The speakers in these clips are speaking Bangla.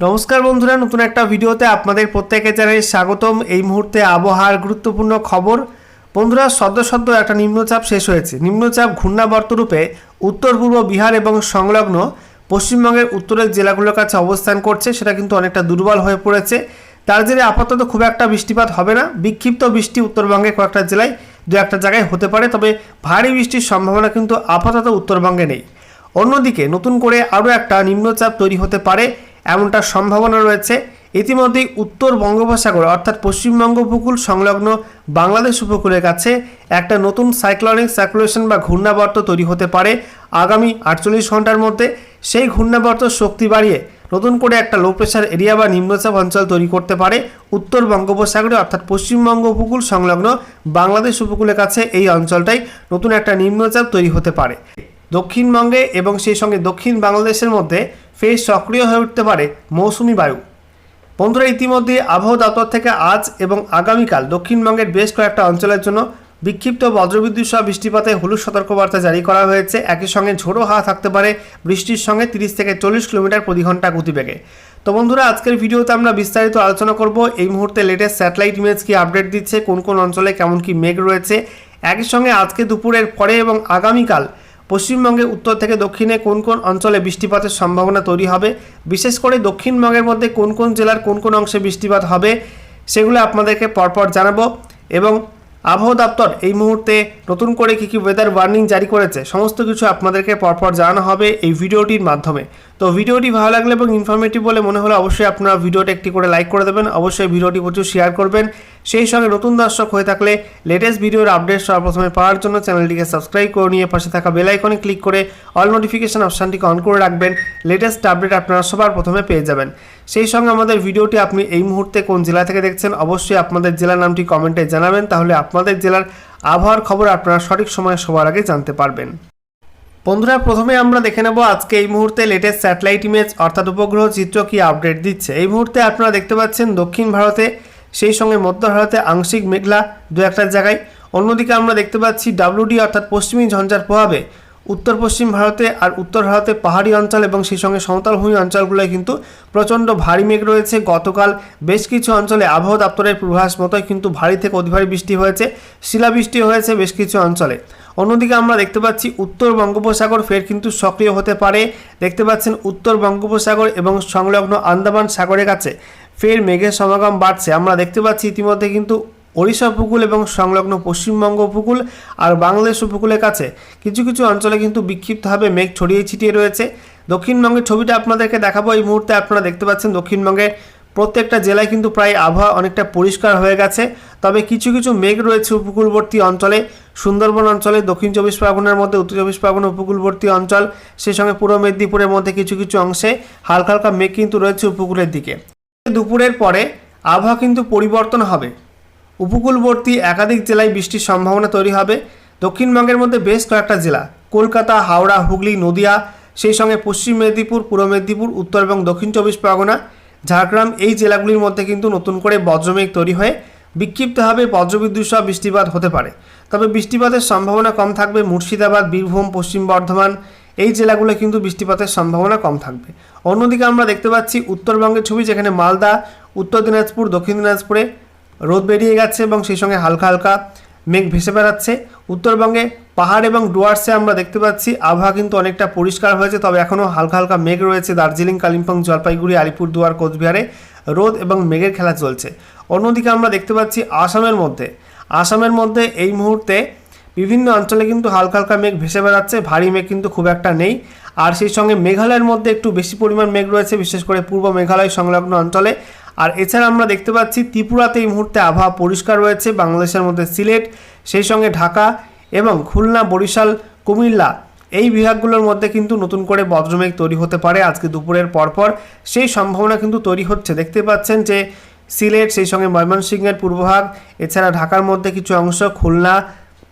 নমস্কার বন্ধুরা, নতুন একটা ভিডিওতে আপনাদের প্রত্যেকে জানাই স্বাগতম। এই মুহূর্তে আবহাওয়ার গুরুত্বপূর্ণ খবর। বন্ধুরা, সদ্য সদ্য একটা নিম্নচাপ শেষ হয়েছে। নিম্নচাপ ঘূর্ণাবর্তরূপে উত্তর পূর্ব বিহার এবং সংলগ্ন পশ্চিমবঙ্গের উত্তরের জেলাগুলোর কাছে অবস্থান করছে, সেটা কিন্তু অনেকটা দুর্বল হয়ে পড়েছে। তার জেরে আপাতত খুব একটা বৃষ্টিপাত হবে না। বিক্ষিপ্ত বৃষ্টি উত্তরবঙ্গের কয়েকটা জেলায় দু একটা জায়গায় হতে পারে, তবে ভারী বৃষ্টির সম্ভাবনা কিন্তু আপাতত উত্তরবঙ্গে নেই। অন্যদিকে নতুন করে আরও একটা নিম্নচাপ তৈরি হতে পারে। এমনটা সম্ভাবনা রয়েছে। ইতিমধ্যেই উত্তর বঙ্গোপসাগর, অর্থাৎ পশ্চিমবঙ্গ উপকূল সংলগ্ন বাংলাদেশ উপকূলের কাছে একটা নতুন সাইক্লনিক সার্কুলেশন বা ঘূর্ণাবর্ত তৈরি হতে পারে আগামী আটচল্লিশ ঘণ্টার মধ্যে। সেই ঘূর্ণাবর্ত শক্তি বাড়িয়ে নতুন করে একটা লো প্রেশার এরিয়া বা নিম্নচাপ অঞ্চল তৈরি করতে পারে উত্তর বঙ্গোপসাগরে, অর্থাৎ পশ্চিমবঙ্গ উপকূল সংলগ্ন বাংলাদেশ উপকূলের কাছে এই অঞ্চলটাই নতুন একটা নিম্নচাপ তৈরি হতে পারে। দক্ষিণবঙ্গে এবং সেই সঙ্গে দক্ষিণ বাংলাদেশের মধ্যে ফের সক্রিয় হয়ে উঠতে পারে মৌসুমি বায়ু। বন্ধুরা, ইতিমধ্যে আবহাওয়া দপ্তর থেকে আজ এবং আগামীকাল দক্ষিণবঙ্গের বেশ কয়েকটা অঞ্চলের জন্য বিক্ষিপ্ত বজ্রবিদ্যুৎ সহ বৃষ্টিপাতে হলুদ সতর্কবার্তা জারি করা হয়েছে। একই সঙ্গে ঝোড়ো হাওয়া থাকতে পারে, বৃষ্টির সঙ্গে তিরিশ থেকে চল্লিশ কিলোমিটার প্রতি ঘণ্টা গতিবেগে। তো বন্ধুরা, আজকের ভিডিওতে আমরা বিস্তারিত আলোচনা করব। এই মুহূর্তে লেটেস্ট স্যাটেলাইট ইমেজ কি আপডেট দিচ্ছে, কোন কোন অঞ্চলে কেমন কি মেঘ রয়েছে? একই সঙ্গে আজকে দুপুরের পরে এবং আগামীকাল পশ্চিমবঙ্গে উত্তর থেকে দক্ষিণে কোন কোন অঞ্চলে বৃষ্টিপাতের সম্ভাবনা তৈরি হবে? বিশেষ করে দক্ষিণবঙ্গের মধ্যে কোন কোন জেলার কোন কোন অংশে বৃষ্টিপাত হবে সেগুলো আপনাদেরকে পরপর জানাব এবং আবহাওয়া দপ্তর এই মুহূর্তে নতুন করে কী কী ওয়েদার ওয়ার্নিং জারি করেছে সমস্ত কিছু আপনাদেরকে পরপর জানানো হবে এই ভিডিওটির মাধ্যমে। তো ভিডিওটি ভালো লাগলে এবং ইনফরমেটিভ বলে মনে হলে অবশ্যই আপনারা ভিডিওটা একটি করে লাইক করে দেবেন, অবশ্যই ভিডিওটি প্রচুর শেয়ার করবেন। সেই সঙ্গে নতুন দর্শক হয়ে থাকলে লেটেস্ট ভিডিওর আপডেট সর্বপ্রথমে পাওয়ার জন্য চ্যানেলটিকে সাবস্ক্রাইব করে নিয়ে পাশে থাকা বেল আইকনে ক্লিক করে অল নোটিফিকেশন অপশানটিকে অন করে রাখবেন। লেটেস্ট আপডেট আপনারা সবার প্রথমে পেয়ে যাবেন। সেই সঙ্গে আমাদের ভিডিওটি আপনি এই মুহূর্তে কোন জেলা থেকে দেখছেন অবশ্যই আপনাদের জেলার নামটি কমেন্টে জানাবেন, তাহলে আপনাদের জেলার আবহাওয়ার খবর আপনারা সঠিক সময়ে সবার আগে জানতে পারবেন। বন্ধুরা, প্রথমে আমরা দেখে নেব আজকে এই মুহূর্তে লেটেস্ট স্যাটেলাইট ইমেজ অর্থাৎ উপগ্রহ চিত্র কি আপডেট দিচ্ছে। এই মুহূর্তে আপনারা দেখতে পাচ্ছেন দক্ষিণ ভারতে সেই সঙ্গে মধ্য ভারতে আংশিক মেঘলা দু একটা জায়গায়। অন্যদিকে আমরা দেখতে পাচ্ছি ডাব্লিউডি অর্থাৎ পশ্চিমী ঝঞ্ঝার প্রভাবে। উত্তর পশ্চিম ভারতে আর উত্তর ভারতে পাহাড়ি অঞ্চল এবং সেই সঙ্গে সমতলভূমি অঞ্চলগুলোয় কিন্তু প্রচণ্ড ভারী মেঘ রয়েছে। গতকাল বেশ কিছু অঞ্চলে আবহাওয়া দপ্তরের পূর্বাভাস মতোই কিন্তু ভারী থেকে অতি ভারী বৃষ্টি হয়েছে, শিলাবৃষ্টি হয়েছে বেশ কিছু অঞ্চলে। অন্যদিকে আমরা দেখতে পাচ্ছি উত্তর বঙ্গোপসাগর ফের কিন্তু সক্রিয় হতে পারে। দেখতে পাচ্ছেন উত্তর বঙ্গোপসাগর এবং সংলগ্ন আন্দামান সাগরের কাছে। ফের মেঘের সমাগম বাড়ছে। আমরা দেখতে পাচ্ছি ইতিমধ্যে কিন্তু ওড়িশা উপকূল এবং সংলগ্ন পশ্চিমবঙ্গ উপকূল আর বাংলাদেশ উপকূলের কাছে কিছু কিছু অঞ্চলে কিন্তু বিক্ষিপ্তভাবে মেঘ ছড়িয়ে ছিটিয়ে রয়েছে। দক্ষিণবঙ্গের ছবিটা আপনাদেরকে দেখাবো। এই মুহূর্তে আপনারা দেখতে পাচ্ছেন দক্ষিণবঙ্গের প্রত্যেকটা জেলায় কিন্তু প্রায় আবহাওয়া অনেকটা পরিষ্কার হয়ে গেছে। তবে কিছু কিছু মেঘ রয়েছে উপকূলবর্তী অঞ্চলে। সুন্দরবন অঞ্চলে, দক্ষিণ চব্বিশ পরগনার মধ্যে, উত্তর চব্বিশ পরগনা উপকূলবর্তী অঞ্চল সেই সঙ্গে পূর্ব মেদিনীপুরের মধ্যে কিছু কিছু অংশে হালকা হালকা মেঘ কিন্তু রয়েছে উপকূলের দিকে। দুপুরের পরে আবহাওয়া কিন্তু পরিবর্তন হবে। উপকূলবর্তী একাধিক জেলায় বৃষ্টির সম্ভাবনা তৈরি হবে। দক্ষিণবঙ্গের মধ্যে বেশ কয়েকটা জেলা, কলকাতা, হাওড়া, হুগলি, নদিয়া, সেই সঙ্গে পশ্চিম মেদিনীপুর, পূর্ব মেদিনীপুর, উত্তর এবং দক্ষিণ চব্বিশ পরগনা, ঝাড়গ্রাম এই জেলাগুলির মধ্যে কিন্তু নতুন করে বজ্রমেঘ তৈরি হয়ে বিক্ষিপ্তভাবে বজ্রবিদ্যুৎ সহ বৃষ্টিপাত হতে পারে। তবে বৃষ্টিপাতের সম্ভাবনা কম থাকবে মুর্শিদাবাদ, বীরভূম, পশ্চিম বর্ধমান এই জেলাগুলো কিন্তু বৃষ্টিপাতের সম্ভাবনা কম থাকবে। অন্যদিকে আমরা দেখতে পাচ্ছি উত্তরবঙ্গের ছবি, যেখানে মালদা, উত্তর দিনাজপুর, দক্ষিণ দিনাজপুরে রোদ বেরিয়ে গেছে এবং সেই সঙ্গে হালকা হালকা মেঘ ভেসে বেড়াচ্ছে। উত্তরবঙ্গে পাহাড় এবং ডুয়ার্সে আমরা দেখতে পাচ্ছি আবহাওয়া কিন্তু অনেকটা পরিষ্কার হয়েছে, তবে এখনও হালকা হালকা মেঘ রয়েছে দার্জিলিং, কালিম্পং, জলপাইগুড়ি আলিপুরদুয়ার কোচবিহারে রোদ এবং মেঘের খেলা চলছে। অন্যদিকে আমরা দেখতে পাচ্ছি আসামের মধ্যে। আসামের মধ্যে এই মুহূর্তে বিভিন্ন অঞ্চলে কিন্তু হালকা হালকা মেঘ ভেসে বেড়াচ্ছে, ভারী মেঘ কিন্তু খুব একটা নেই। আর সেই সঙ্গে মেঘালয়ের মধ্যে একটু বেশি পরিমাণ মেঘ রয়েছে, বিশেষ করে পূর্ব মেঘালয় সংলগ্ন অঞ্চলে। আর এছাড়া আমরা দেখতে পাচ্ছি ত্রিপুরাতে এই মুহূর্তে আবহাওয়া পরিষ্কার রয়েছে, বাংলাদেশের মধ্যে সিলেট, সেই সঙ্গে ঢাকা এবং খুলনা, বরিশাল, কুমিল্লা এই বিভাগগুলোর মধ্যে কিন্তু নতুন করে বজ্রমেঘ তৈরি হতে পারে আজকে দুপুরের পরপর সেই সম্ভাবনা কিন্তু তৈরি হচ্ছে। দেখতে পাচ্ছেন যে সিলেট, সেই সঙ্গে ময়মনসিংহের পূর্বভাগ এছাড়া ঢাকার মধ্যে কিছু অংশ, খুলনা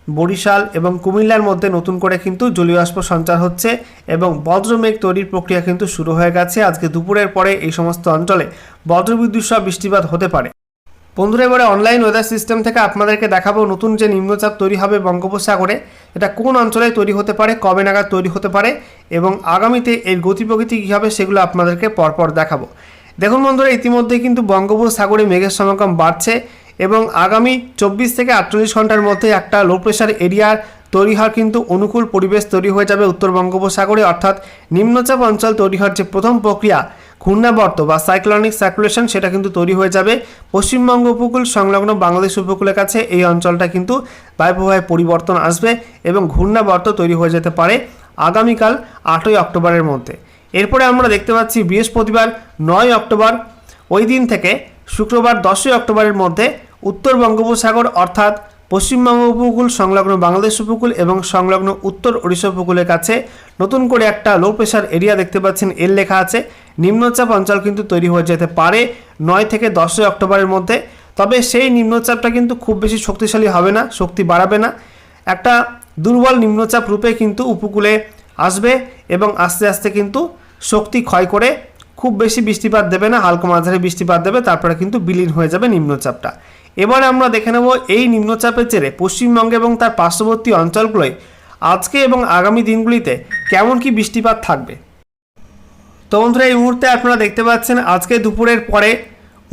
বরিশাল এবং কুমিল্লার মধ্যে নতুন করে কিন্তু জলীয় বাষ্প সঞ্চার হচ্ছে এবং বজ্রমেঘ তৈরির প্রক্রিয়া কিন্তু শুরু হয়ে গেছে আজকে দুপুরের পরে এই সমস্ত অঞ্চলে বজ্রবিদ্যুৎ সহ বৃষ্টিপাত হতে পারে। বন্ধুরা, এবারে অনলাইন ওয়েদার সিস্টেম থেকে আপনাদেরকে দেখাবো নতুন যে নিম্নচাপ তৈরি হবে বঙ্গোপসাগরে, এটা কোন অঞ্চলে তৈরি হতে পারে, কবে নাগাদ তৈরি হতে পারে এবং আগামীতে এর গতি প্রকৃতি কী হবে সেগুলো আপনাদেরকে পরপর দেখাবো। দেখুন বন্ধুরা ইতিমধ্যে কিন্তু বঙ্গোপসাগরে মেঘের সমাগম বাড়ছে। এবং আগামী চব্বিশ থেকে আটচল্লিশ ঘণ্টার মধ্যে একটা লো প্রেশার এরিয়ার তৈরি হওয়ার কিন্তু অনুকূল পরিবেশ তৈরি হয়ে যাবে উত্তর বঙ্গোপসাগরে। অর্থাৎ নিম্নচাপ অঞ্চল তৈরি হওয়ার যে প্রথম প্রক্রিয়া, ঘূর্ণাবর্ত বা সাইক্লনিক সার্কুলেশন সেটা কিন্তু তৈরি হয়ে যাবে। পশ্চিমবঙ্গ উপকূল সংলগ্ন বাংলাদেশ উপকূলের কাছে এই অঞ্চলটা কিন্তু বায়ুপ্রবাহে পরিবর্তন আসবে এবং ঘূর্ণাবর্ত তৈরি হয়ে যেতে পারে আগামীকাল আটই অক্টোবরের মধ্যে। এরপরে আমরা দেখতে পাচ্ছি বৃহস্পতিবার নয় অক্টোবর। ওই দিন থেকে শুক্রবার দশই অক্টোবরের মধ্যে উত্তর বঙ্গোপসাগর অর্থাৎ পশ্চিমবঙ্গ উপকূল সংলগ্ন বাংলাদেশ উপকূল এবং সংলগ্ন উত্তর ওড়িশা উপকূলের কাছে নতুন করে একটা লো প্রেশার এরিয়া দেখতে পাচ্ছেন। এর লেখা আছে, নিম্নচাপ অঞ্চল কিন্তু তৈরি হয়ে যেতে পারে নয় থেকে দশই অক্টোবরের মধ্যে। তবে সেই নিম্নচাপটা কিন্তু খুব বেশি শক্তিশালী হবে না, শক্তি বাড়াবে না। একটা দুর্বল নিম্নচাপ রূপে কিন্তু উপকূলে আসবে এবং আস্তে আস্তে কিন্তু শক্তি ক্ষয় করে খুব বেশি বৃষ্টিপাত দেবে না, হালকা মাঝারি বৃষ্টিপাত দেবে, তারপরে কিন্তু বিলীন হয়ে যাবে নিম্নচাপটা। এবারে আমরা দেখে নেব এই নিম্নচাপের জেরে পশ্চিমবঙ্গে এবং তার পার্শ্ববর্তী অঞ্চলগুলোয় আজকে এবং আগামী দিনগুলিতে কেমন কি বৃষ্টিপাত থাকবে? তো বন্ধুরা, এই মুহূর্তে আপনারা দেখতে পাচ্ছেন আজকে দুপুরের পরে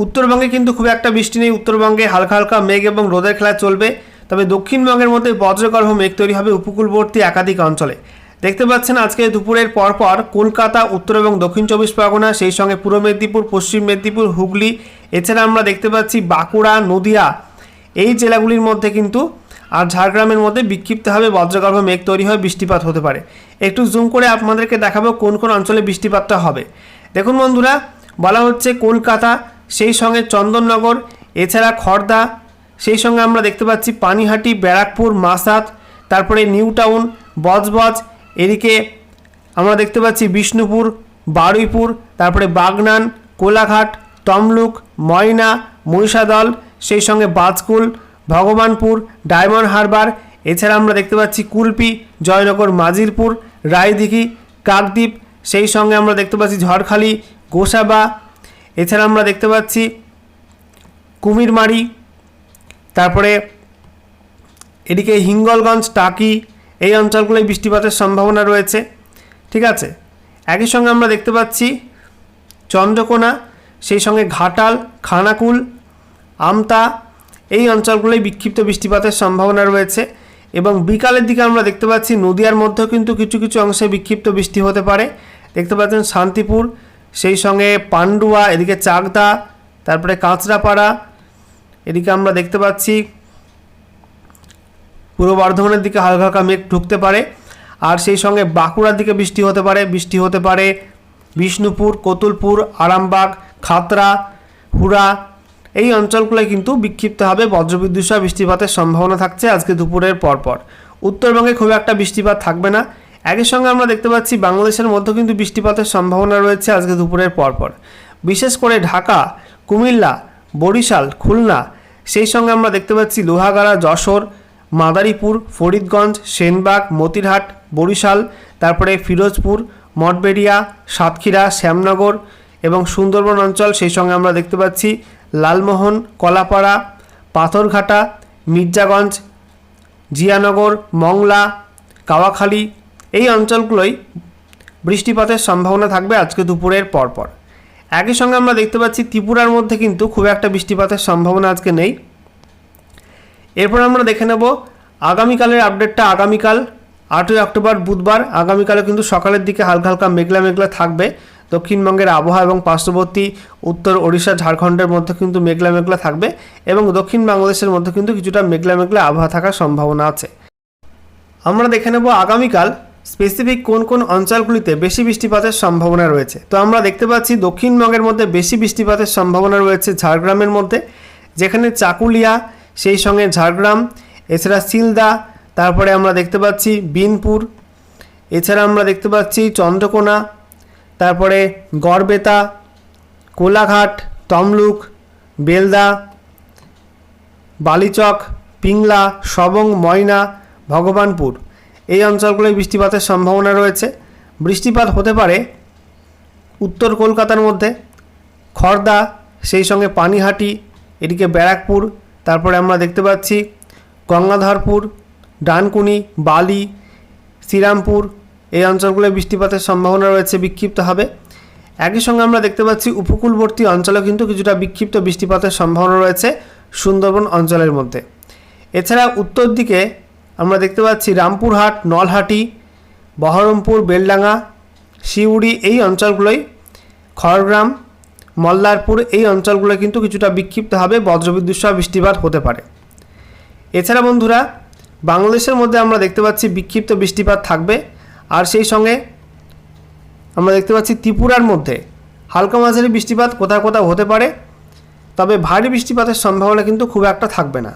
উত্তরবঙ্গে কিন্তু খুব একটা বৃষ্টি নেই। উত্তরবঙ্গে হালকা হালকা মেঘ এবং রোদের খেলা চলবে। তবে দক্ষিণবঙ্গের মধ্যে বজ্রগর্ভ মেঘ তৈরি হবে উপকূলবর্তী একাধিক অঞ্চলে। দেখতে পাচ্ছেন আজকে দুপুরের পরপর কলকাতা, উত্তর এবং দক্ষিণ চব্বিশ পরগনা, সেই সঙ্গে পূর্ব মেদিনীপুর, পশ্চিম মেদিনীপুর, হুগলি, এছাড়া আমরা দেখতে পাচ্ছি বাঁকুড়া, নদিয়া। এই জেলাগুলির মধ্যে কিন্তু আর ঝাড়গ্রামের মধ্যে বিক্ষিপ্তভাবে বজ্রগর্ভ মেঘ তৈরি হয়ে বৃষ্টিপাত হতে পারে। একটু জুম করে আপনাদেরকে দেখাবো কোন কোন অঞ্চলে বৃষ্টিপাতটা হবে। দেখুন বন্ধুরা, বলা হচ্ছে কলকাতা, সেই সঙ্গে চন্দননগর, এছাড়া খড়দা সেই সঙ্গে আমরা দেখতে পাচ্ছি পানিহাটি, ব্যারাকপুর মাসাত তারপরে নিউ টাউন বজবজ এদিকে আমরা দেখতে পাচ্ছি বিষ্ণুপুর, বারুইপুর, তারপরে বাগনান, কোলাঘাট, তমলুক, ময়না মহিষাদল সেই সঙ্গে বাজকুল, ভগবানপুর, ডায়মন্ড হারবার, এছাড়া আমরা দেখতে পাচ্ছি কুলপি, জয়নগর, মাজিরপুর, রায়দিঘি, কাকদ্বীপ, সেই সঙ্গে আমরা দেখতে পাচ্ছি ঝড়খালি, গোসাবা, এছাড়া আমরা দেখতে পাচ্ছি কুমিরমারি, তারপরে এদিকে হিঙ্গলগঞ্জ, টাকি এই অঞ্চলগুলোয় বৃষ্টিপাতের সম্ভাবনা রয়েছে। ঠিক আছে? একই সঙ্গে আমরা দেখতে পাচ্ছি চন্দ্রকোনা, সেই সঙ্গে ঘাটাল, খানাকুল, আমতা, এই অঞ্চলগুলোয় বিক্ষিপ্ত বৃষ্টিপাতের সম্ভাবনা রয়েছে এবং বিকালের দিকে আমরা দেখতে পাচ্ছি নদিয়ার মধ্যেও কিন্তু কিছু কিছু অংশে বিক্ষিপ্ত বৃষ্টি হতে পারে। দেখতে পাচ্ছেন শান্তিপুর, সেই সঙ্গে পান্ডুয়া, এদিকে চাকদা, তারপরে কাঁচরাপাড়া, এদিকে আমরা দেখতে পাচ্ছি পূর্ব বর্ধমানের দিকে হালকা হালকা মেঘ ঢুকতে পারে, আর সেই সঙ্গে বাঁকুড়ার দিকে বৃষ্টি হতে পারে, বৃষ্টি হতে পারে বিষ্ণুপুর, কতুলপুর, আরামবাগ, খাতরা, হুড়া, এই অঞ্চলগুলোয় কিন্তু বিক্ষিপ্তভাবে বজ্রবিদ্যুৎ সহ বৃষ্টিপাতের সম্ভাবনা থাকছে আজকে দুপুরের পরপর। উত্তরবঙ্গে খুব একটা বৃষ্টিপাত থাকবে না। একই সঙ্গে আমরা দেখতে পাচ্ছি বাংলাদেশের মধ্যেও কিন্তু বৃষ্টিপাতের সম্ভাবনা রয়েছে আজকে দুপুরের পরপর। বিশেষ করে ঢাকা, কুমিল্লা, বরিশাল, খুলনা, সেই সঙ্গে আমরা দেখতে পাচ্ছি লোহাগাড়া, যশোর মাদারীপুর, ফরিদগঞ্জ, সেনবাগ, মতিরহাট, বরিশাল, তারপরে ফিরোজপুর, মঠবেড়িয়া, সাতক্ষীরা, শ্যামনগর এবং সুন্দরবন অঞ্চল, সেই সঙ্গে আমরা দেখতে পাচ্ছি লালমোহন, কলাপাড়া, পাথরঘাটা, মির্জাগঞ্জ, জিয়ানগর, মংলা, কাওয়াখালী, এই অঞ্চলগুলোই বৃষ্টিপাতের সম্ভাবনা থাকবে আজকে দুপুরের পরপর। একই সঙ্গে আমরা দেখতে পাচ্ছি ত্রিপুরার মধ্যে কিন্তু খুব একটা বৃষ্টিপাতের সম্ভাবনা আজকে নেই। এরপর আমরা দেখে নেব আগামীকালের আপডেটটা আগামীকাল, আটই অক্টোবর বুধবার আগামীকালে কিন্তু সকালের দিকে হালকা হালকা মেঘলা মেঘলা থাকবে। দক্ষিণবঙ্গের আবহাওয়া এবং পার্শ্ববর্তী উত্তর ওড়িশা, ঝাড়খণ্ডের মধ্যে কিন্তু মেঘলা মেঘলা থাকবে এবং দক্ষিণ বাংলাদেশের মধ্যে কিন্তু কিছুটা মেঘলা মেঘলা আবহাওয়া থাকার সম্ভাবনা আছে। আমরা দেখে নেব আগামীকাল স্পেসিফিক কোন কোন অঞ্চলগুলিতে বেশি বৃষ্টিপাতের সম্ভাবনা রয়েছে। তো আমরা দেখতে পাচ্ছি দক্ষিণবঙ্গের মধ্যে বেশি বৃষ্টিপাতের সম্ভাবনা রয়েছে ঝাড়গ্রামের মধ্যে, যেখানে চাকুলিয়া, সেই সঙ্গে ঝাড়গ্রাম এছাড়া সিলদা, তারপরে আমরা দেখতে পাচ্ছি বিনপুর, এছাড়া আমরা দেখতে পাচ্ছি চন্দ্রকোনা, তারপরে গড়বেতা, কোলাঘাট, তমলুক, বেলদা, বালিচক, পিংলা, সবং, ময়না, ভগবানপুর। এই অঞ্চলগুলোয় বৃষ্টিপাতের সম্ভাবনা রয়েছে। বৃষ্টিপাত হতে পারে উত্তর কলকাতার মধ্যে খড়দা সেই সঙ্গে পানিহাটি, এদিকে ব্যারাকপুর, তারপরে আমরা দেখতে পাচ্ছি গঙ্গাধরপুর, ডানকুনি, বালি, শ্রীরামপুর এই অঞ্চলগুলোয় বৃষ্টিপাতের সম্ভাবনা রয়েছে বিক্ষিপ্ত হবে একই সঙ্গে আমরা দেখতে পাচ্ছি উপকূলবর্তী অঞ্চলে কিন্তু কিছুটা বিক্ষিপ্ত বৃষ্টিপাতের সম্ভাবনা রয়েছে সুন্দরবন অঞ্চলের মধ্যে। এছাড়া উত্তর দিকে আমরা দেখতে পাচ্ছি রামপুরহাট, নলহাটি, বহরমপুর, বেলডাঙ্গা, শিউড়ি এই অঞ্চলগুলোই খড়গ্রাম মল্লারপুর এই অঞ্চলগুলো কিন্তু কিছুটা বিক্ষিপ্তভাবে বজ্রবিদ্যুৎ সহ বৃষ্টিপাত হতে পারে। এছাড়া বন্ধুরা, বাংলাদেশের মধ্যে আমরা দেখতে পাচ্ছি বিক্ষিপ্ত বৃষ্টিপাত থাকবে। আর সেই সঙ্গে আমরা দেখতে পাচ্ছি ত্রিপুরার মধ্যে হালকা মাঝারি বৃষ্টিপাত কোথাও কোথাও হতে পারে। তবে ভারী বৃষ্টিপাতের সম্ভাবনা কিন্তু খুব একটা থাকবে না।